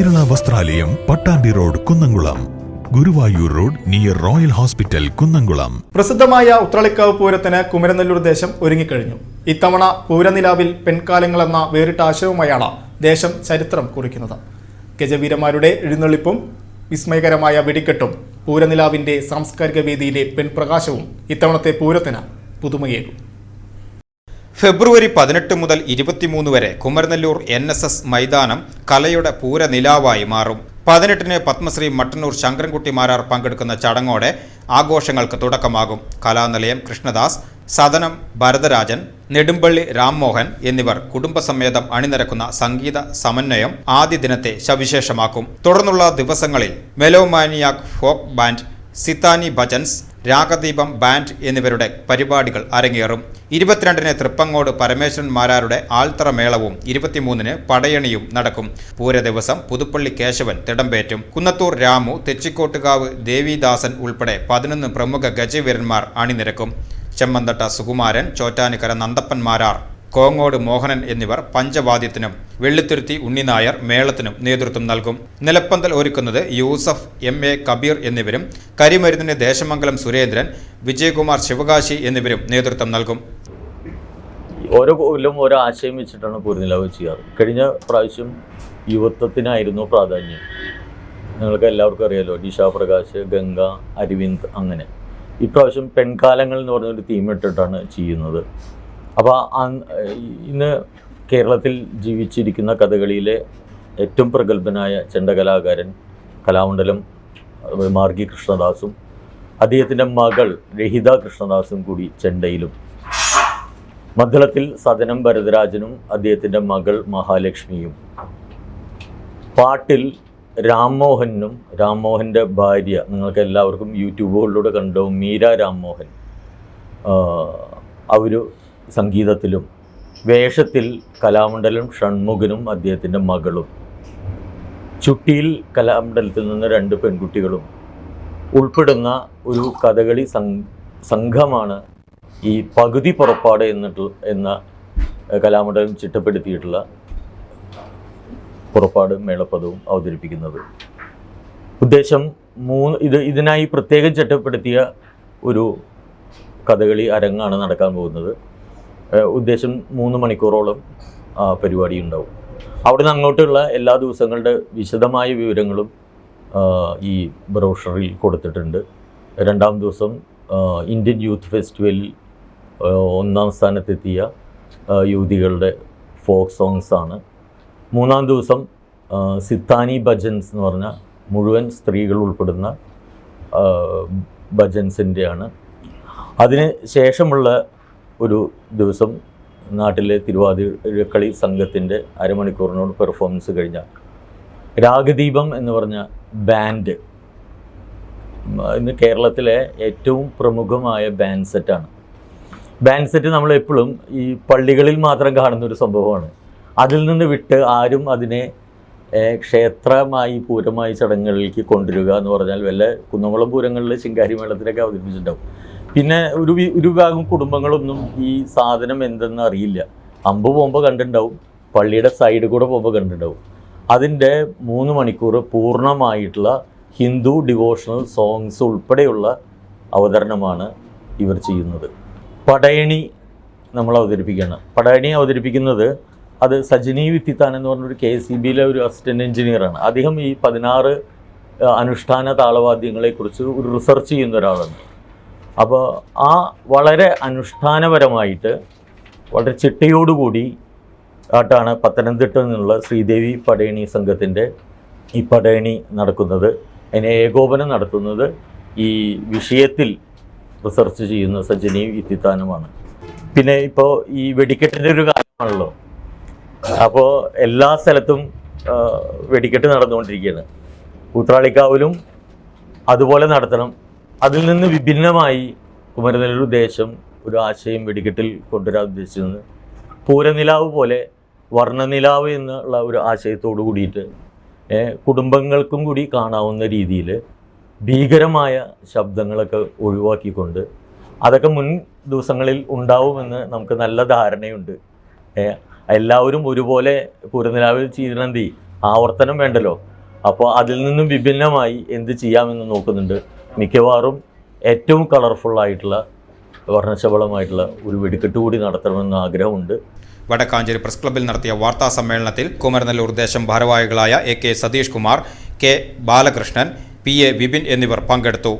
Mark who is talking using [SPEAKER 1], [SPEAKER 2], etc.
[SPEAKER 1] Kerala Vasthralayam Pattambi road Kunnamkulam. Guruvayur road near royal hospital Kunnamkulam.
[SPEAKER 2] പ്രസിദ്ധമായ ഉത്രളിക്കാവ് പൂരത്തിന് കുമരനെല്ലൂർ ദേശം ഒരുങ്ങിക്കഴിഞ്ഞു. ഇത്തവണ പൂരനിലാവിൽ പെൺകാലങ്ങൾ എന്ന വേറിട്ട ആശയവുമായാണ് ദേശം ചരിത്രം കുറിക്കുന്നത്. ഗജവീരന്മാരുടെ എഴുന്നള്ളിപ്പും വിസ്മയകരമായ വെടിക്കെട്ടും പൂരനിലാവിന്റെ സാംസ്കാരിക വേദിയിലെ പെൺപ്രകാശവും ഇത്തവണത്തെ പൂരത്തിന് പുതുമയേകും.
[SPEAKER 3] ഫെബ്രുവരി പതിനെട്ട് മുതൽ ഇരുപത്തിമൂന്ന് വരെ കുമരനെല്ലൂർ എൻ എസ് എസ് മൈതാനം കലയുടെ പൂരനിലാവായി മാറും. പതിനെട്ടിന് പത്മശ്രീ മട്ടന്നൂർ ശങ്കരൻകുട്ടി മാരാർ പങ്കെടുക്കുന്ന ചടങ്ങോടെ ആഘോഷങ്ങൾക്ക് തുടക്കമാകും. കലാനിലയം കൃഷ്ണദാസ് സദനം ഭരതരാജൻ നെടുമ്പള്ളി രാംമോഹൻ എന്നിവർ കുടുംബസമേതം അണിനിരക്കുന്ന സംഗീത സമന്വയം ആദ്യ ദിനത്തെ സവിശേഷമാക്കും. തുടർന്നുള്ള ദിവസങ്ങളിൽ melomaniac folk band Sithani bhajans Ragadeepam band എന്നിവരുടെ പരിപാടികൾ അരങ്ങേറും. ഇരുപത്തിരണ്ടിന് തൃപ്പങ്ങോട് പരമേശ്വരന്മാരാരുടെ മാരാരുടെ ആൽത്തറ മേളവും ഇരുപത്തിമൂന്നിന് പടയണിയും നടക്കും. പൂര ദിവസം പുതുപ്പള്ളി കേശവൻ തിടമ്പേറ്റും. കുന്നത്തൂർ രാമു തെച്ചിക്കോട്ടുകാവ് ദേവിദാസൻ ഉൾപ്പെടെ പതിനൊന്ന് പ്രമുഖ ഗജവീരന്മാർ അണിനിരക്കും. ചെമ്മന്തട്ട സുകുമാരൻ ചോറ്റാനിക്കര നന്ദപ്പൻ മാരാർ കോങ്ങോട് മോഹനൻ എന്നിവർ പഞ്ചവാദ്യത്തിനും വെള്ളിത്തുരുത്തി ഉണ്ണിനായർ മേളത്തിനും നേതൃത്വം നൽകും. നിലപ്പന്തൽ ഒരുക്കുന്നത് യൂസഫ് എം എ കബീർ എന്നിവരും കരിമരുന്നിന് ദേശമംഗലം സുരേന്ദ്രൻ വിജയകുമാർ ശിവകാശി എന്നിവരും നേതൃത്വം നൽകും.
[SPEAKER 4] ഓരോ കൊല്ലം ഓരോ ആശയം വെച്ചിട്ടാണ് പൂരനിലാവ് ചെയ്യാറ്. കഴിഞ്ഞ പ്രാവശ്യം യുവത്വത്തിനായിരുന്നു പ്രാധാന്യം. നിങ്ങൾക്ക് എല്ലാവർക്കും അറിയാലോ ഡിഷ പ്രകാശ് ഗംഗ അരവിന്ദ് അങ്ങനെ. ഇപ്രാവശ്യം പെൺകാലങ്ങൾ എന്ന് പറഞ്ഞൊരു തീം ഇട്ടിട്ടാണ് ചെയ്യുന്നത്. അപ്പോൾ ഇന്ന് കേരളത്തിൽ ജീവിച്ചിരിക്കുന്ന കഥകളിയിലെ ഏറ്റവും പ്രഗത്ഭനായ ചെണ്ടകലാകാരൻ കലാമണ്ഡലം മാർഗി കൃഷ്ണദാസും അദ്ദേഹത്തിന്റെ മകൾ രഹിത കൃഷ്ണദാസും കൂടി ചെണ്ടയിലും. മദ്ദളത്തിൽ സദനം ഭരതരാജനും അദ്ദേഹത്തിന്റെ മകൾ മഹാലക്ഷ്മിയും. പാട്ടിൽ രാംമോഹനും രാംമോഹന്റെ ഭാര്യ നിങ്ങൾക്ക് എല്ലാവർക്കും യൂട്യൂബുകളിലൂടെ കണ്ടോ മീര രാംമോഹൻ. അവർ സംഗീതത്തിലും വേഷത്തിൽ കലാമണ്ഡലം ഷൺമുഖനും അദ്ദേഹത്തിന്റെ മകളും. ചുട്ടിയിൽ കലാമണ്ഡലത്തിൽ നിന്ന് രണ്ട് പെൺകുട്ടികളും ഉൾപ്പെടുന്ന ഒരു കഥകളി സംഘമാണ് ഈ പകുതി പുറപ്പാട് എന്നിട്ട് എന്ന കലാമണ്ഡലം ചിട്ടപ്പെടുത്തിയിട്ടുള്ള പുറപ്പാട് മേളപ്പദവും അവതരിപ്പിക്കുന്നത്. ഉദ്ദേശം മൂന്ന് ഇത് ഇതിനായി പ്രത്യേകം ചിട്ടപ്പെടുത്തിയ ഒരു കഥകളി അരങ്ങാണ് നടക്കാൻ പോകുന്നത്. ഉദ്ദേശം മൂന്ന് മണിക്കൂറോളം പരിപാടി ഉണ്ടാവും. അവിടെ നിന്ന് അങ്ങോട്ടുള്ള എല്ലാ ദിവസങ്ങളുടെ വിശദമായ വിവരങ്ങളും ഈ ബ്രോഷറിൽ കൊടുത്തിട്ടുണ്ട്. രണ്ടാം ദിവസം ഇന്ത്യൻ യൂത്ത് ഫെസ്റ്റിവലിൽ ഒന്നാം സ്ഥാനത്തെത്തിയ യുവതികളുടെ ഫോക്ക് സോങ്സ് ആണ്. മൂന്നാം ദിവസം സിത്താനി ഭജൻസ് എന്ന് പറഞ്ഞ മുഴുവൻ സ്ത്രീകൾ ഉൾപ്പെടുന്ന ഭജൻസിന്റെയാണ്. അതിന് ശേഷമുള്ള ഒരു ദിവസം നാട്ടിലെ തിരുവാതിരക്കളി സംഘത്തിന്റെ അരമണിക്കൂറിനോട് പെർഫോമൻസ് കഴിഞ്ഞാൽ രാഗദീപം എന്ന് പറഞ്ഞ ബാൻഡ് ഇന്ന് കേരളത്തിലെ ഏറ്റവും പ്രമുഖമായ ബാൻഡ് സെറ്റാണ് ബാൻഡ് സെറ്റ് നമ്മൾ എപ്പോഴും ഈ പള്ളികളിൽ മാത്രം കാണുന്ന ഒരു സംഭവമാണ്. അതിൽ നിന്ന് വിട്ട് ആരും അതിനെ ക്ഷേത്രമായി പൂരമായി ചടങ്ങുകളിലേക്ക് കൊണ്ടുവരിക എന്ന് പറഞ്ഞാൽ വല്ല കുന്നംകുളം പൂരങ്ങളിൽ ശിങ്കാരി മേളത്തിലൊക്കെ അവതരിപ്പിച്ചിട്ടുണ്ടാവും. പിന്നെ ഒരു ഒരു വിഭാഗം കുടുംബങ്ങളൊന്നും ഈ സാധനം എന്തെന്ന് അറിയില്ല. അമ്പ് പോകുമ്പോൾ കണ്ടിട്ടുണ്ടാവും. പള്ളിയുടെ സൈഡിൽ കൂടെ പോകുമ്പോൾ കണ്ടിട്ടുണ്ടാവും. അതിന്റെ മൂന്ന് മണിക്കൂർ പൂർണമായിട്ടുള്ള ഹിന്ദു ഡിവോഷണൽ സോങ്സ് ഉൾപ്പെടെയുള്ള അവതരണമാണ് ഇവർ ചെയ്യുന്നത്. പടയണി നമ്മൾ അവതരിപ്പിക്കുകയാണ്. പടയണി അവതരിപ്പിക്കുന്നത് അത് സജിനി വിത്തിത്താൻ എന്ന് പറഞ്ഞൊരു കെ സി ബിയിലെ ഒരു അസിസ്റ്റന്റ് എഞ്ചിനീയറാണ് അദ്ദേഹം ഈ പതിനാറ് അനുഷ്ഠാന താളവാദ്യങ്ങളെക്കുറിച്ച് ഒരു റിസർച്ച് ചെയ്യുന്ന ഒരാളാണ്. അപ്പോൾ ആ വളരെ അനുഷ്ഠാനപരമായിട്ട് വളരെ ചിട്ടയോടുകൂടി ആയിട്ടാണ് പത്തനംതിട്ട നിന്നുള്ള ശ്രീദേവി പടയണി സംഘത്തിന്റെ ഈ പടയണി നടക്കുന്നത്. അതിനെ ഏകോപനം നടത്തുന്നത് ഈ വിഷയത്തിൽ റിസർച്ച് ചെയ്യുന്ന സജ്ജനി ഇത്തിത്താനുമാണ് പിന്നെ ഇപ്പോൾ ഈ വെടിക്കെട്ടിന്റെ ഒരു കാലമാണല്ലോ. അപ്പോൾ എല്ലാ സ്ഥലത്തും വെടിക്കെട്ട് നടന്നുകൊണ്ടിരിക്കുകയാണ്. കൂത്രാളിക്കാവിലും അതുപോലെ നടത്തണം. അതിൽ നിന്ന് വിഭിന്നമായി കുമരനെല്ലൂർ ദേശം ഒരു ആശയം വെടിക്കെട്ടിൽ കൊണ്ടുവരാൻ ഉദ്ദേശിച്ചത് പൂരനിലാവ് പോലെ വർണനിലാവ് എന്നുള്ള ഒരു ആശയത്തോടു കൂടിയിട്ട് കുടുംബങ്ങൾക്കും കൂടി കാണാവുന്ന രീതിയിൽ ഭീകരമായ ശബ്ദങ്ങളൊക്കെ ഒഴിവാക്കിക്കൊണ്ട് അതൊക്കെ മുൻ ദിവസങ്ങളിൽ ഉണ്ടാവുമെന്ന് നമുക്ക് നല്ല ധാരണയുണ്ട്. എല്ലാവരും ഒരുപോലെ പൂരനിലാവിൽ ചീരണന്തി ആവർത്തനം വേണ്ടല്ലോ. അപ്പോൾ അതിൽ നിന്നും വിഭിന്നമായി എന്ത് ചെയ്യാമെന്ന് നോക്കുന്നുണ്ട്. മിക്കവാറും ഏറ്റവും കളർഫുള്ളായിട്ടുള്ള വർണശബളമായിട്ടുള്ള ഒരു വെടിക്കെട്ട് കൂടി നടത്തണമെന്ന് ആഗ്രഹമുണ്ട്.
[SPEAKER 3] വടക്കാഞ്ചേരി പ്രസ് ക്ലബ്ബിൽ നടത്തിയ വാർത്താ സമ്മേളനത്തിൽ കുമരനെല്ലൂർ ദേശം ഭാരവാഹികളായ A K Satheesh Kumar K Balakrishnan P A Vipin എന്നിവർ പങ്കെടുത്തു.